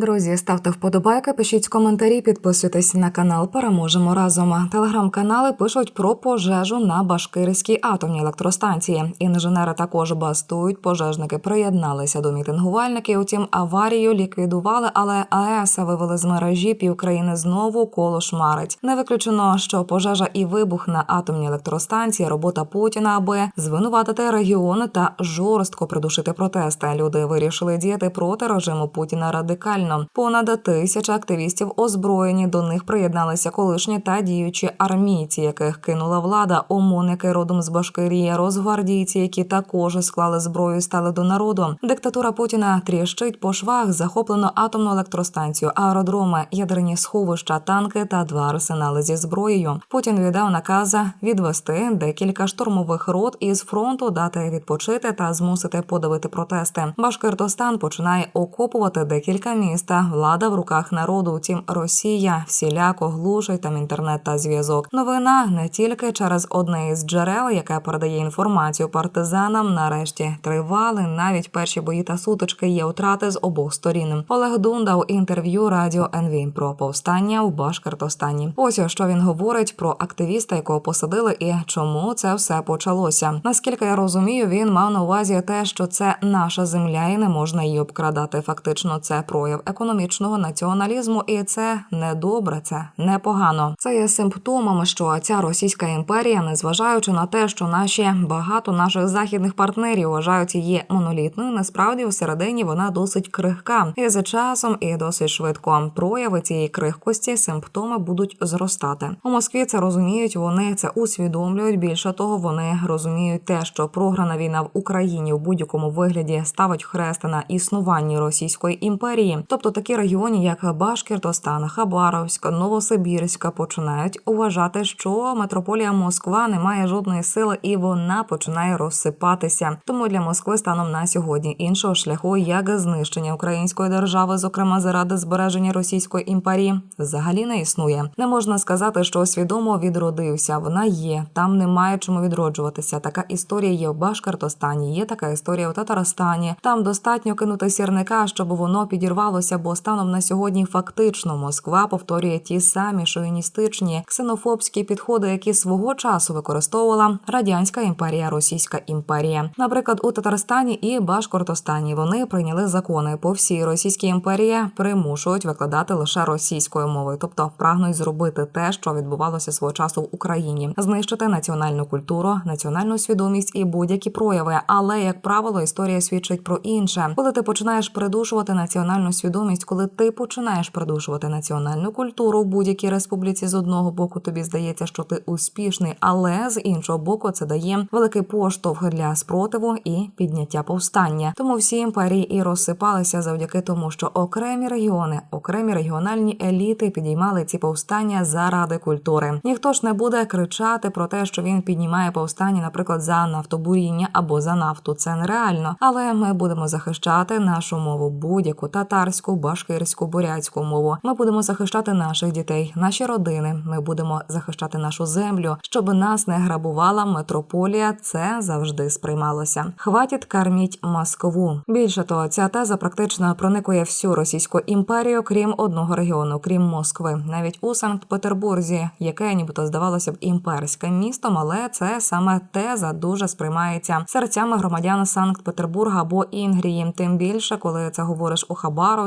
Друзі, ставте вподобайки, пишіть коментарі, підписуйтесь на канал. Переможемо разом. Телеграм-канали пишуть про пожежу на Башкирській атомній електростанції. Інженери також бастують. Пожежники приєдналися до мітингувальників. Утім, аварію ліквідували, але АЕС вивели з мережі півкраїни знову коло шмарить. Не виключено, що пожежа і вибух на атомній електростанції робота Путіна, аби звинуватити регіони та жорстко придушити протести. Люди вирішили діяти проти режиму Путіна радикально. Понад тисяча активістів озброєні. До них приєдналися колишні та діючі армійці, яких кинула влада, ОМОНники родом з Башкирії, розгвардійці, які також склали зброю, і стали до народу. Диктатура Путіна тріщить по швах, захоплено атомну електростанцію, аеродроми, ядерні сховища, танки та два арсенали зі зброєю. Путін віддав наказа відвести декілька штурмових рот із фронту, дати відпочити та змусити подавити протести. Башкиртостан починає окопувати декілька міст. Влада в руках народу. Утім, Росія всіляко глушить там інтернет та зв'язок. Новина не тільки через одне із джерел, яке передає інформацію партизанам. Нарешті тривали навіть перші бої та сутички. Є втрати з обох сторін. Олег Дун дав інтерв'ю радіо НВ про повстання у Башкортостані. Ось що він говорить про активіста, якого посадили, і чому це все почалося. Наскільки я розумію, він мав на увазі те, що це наша земля, і не можна її обкрадати. Фактично, це прояв економічного націоналізму, і це не добре, це непогано. Це є симптомом, що ця російська імперія, незважаючи на те, що наші багато наших західних партнерів вважають її монолітною, насправді всередині вона досить крихка, і за часом і досить швидко прояви цієї крихкості, симптоми будуть зростати. У Москві це розуміють. Вони це усвідомлюють. Більше того, вони розуміють те, що програна війна в Україні в будь-якому вигляді ставить хрест на існуванні Російської імперії. Тобто такі регіони, як Башкіртостан, Хабаровська, Новосибірська, починають вважати, що метрополія Москва не має жодної сили і вона починає розсипатися. Тому для Москви станом на сьогодні іншого шляху, як знищення української держави, зокрема заради збереження Російської імперії, взагалі не існує. Не можна сказати, що свідомо відродився. Вона є там, немає чому відроджуватися. Така історія є в Башкортостані, є така історія в Татарстані. Там достатньо кинути сірника, щоб воно підірвалося, бо станом на сьогодні фактично Москва повторює ті самі шовіністичні ксенофобські підходи, які свого часу використовувала радянська імперія, Російська імперія. Наприклад, у Татарстані і Башкортостані вони прийняли закони по всій Російській імперії, примушують викладати лише російською мовою, тобто прагнуть зробити те, що відбувалося свого часу в Україні, знищити національну культуру, національну свідомість і будь-які прояви. Але як правило, історія свідчить про інше, коли ти починаєш придушувати національну свідомість, коли ти починаєш придушувати національну культуру в будь-якій республіці з одного боку, тобі здається, що ти успішний, але з іншого боку, це дає великий поштовх для спротиву і підняття повстання. Тому всі імперії і розсипалися завдяки тому, що окремі регіони, окремі регіональні еліти підіймали ці повстання заради культури. Ніхто ж не буде кричати про те, що він піднімає повстання, наприклад, за нафтобуріння або за нафту. Це нереально. Але ми будемо захищати нашу мову будь-яку татарську, башкирську, бурятську мову. Ми будемо захищати наших дітей, наші родини. Ми будемо захищати нашу землю, щоб нас не грабувала метрополія. Це завжди сприймалося. Хватить карміть Москву. Більше того, ця теза практично проникує всю російську імперію, крім одного регіону, крім Москви, навіть у Санкт-Петербурзі, яке нібито здавалося б імперським містом, але це саме теза дуже сприймається серцями громадян Санкт-Петербурга або Інгрії. Тим більше, коли це говориш у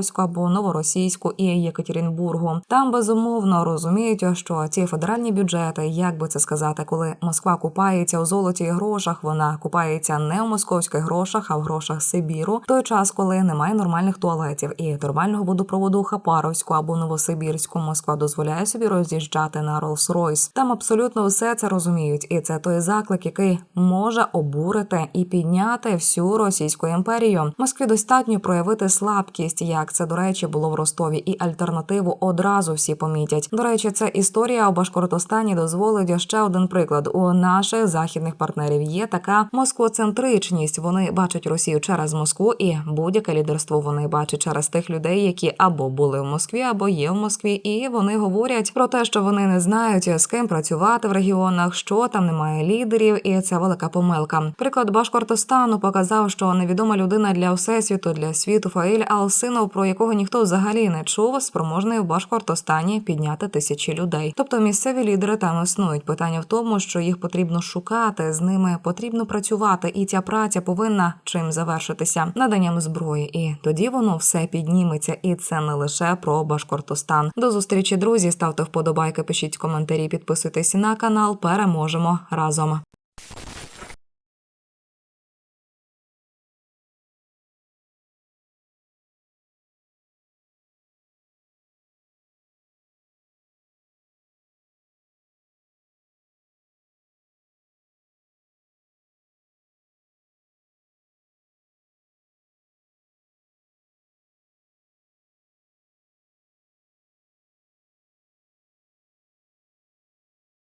Хабаровську або Новоросійську і Єкатеринбургу. Там безумовно розуміють, що ці федеральні бюджети, як би це сказати, коли Москва купається у золоті і грошах, вона купається не у московських грошах, а в грошах Сибіру. В той час, коли немає нормальних туалетів і нормального водопроводу Хапаровську або Новосибірську, Москва дозволяє собі роз'їжджати на Rolls-Royce. Там абсолютно все це розуміють, і це той заклик, який може обурити і підняти всю російську імперію. Москві достатньо проявити слабкість, як це до речі було в Ростові, і альтернативу одразу всі помітять. До речі, ця історія у Башкортостані дозволить ще один приклад. У наших західних партнерів є така москвоцентричність. Вони бачать Росію через Москву, і будь-яке лідерство вони бачать через тих людей, які або були в Москві, або є в Москві, і вони говорять про те, що вони не знають з ким працювати в регіонах, що там немає лідерів, і це велика помилка. Приклад Башкортостану показав, що невідома людина для всесвіту для світу Фаїль Алсинов про про якого ніхто взагалі не чув, спроможний в Башкортостані підняти тисячі людей. Тобто місцеві лідери там існують. Питання в тому, що їх потрібно шукати, з ними потрібно працювати, і ця праця повинна чим завершитися наданням зброї. І тоді воно все підніметься. І це не лише про Башкортостан. До зустрічі, друзі. Ставте вподобайки, пишіть коментарі, підписуйтесь на канал. Переможемо разом.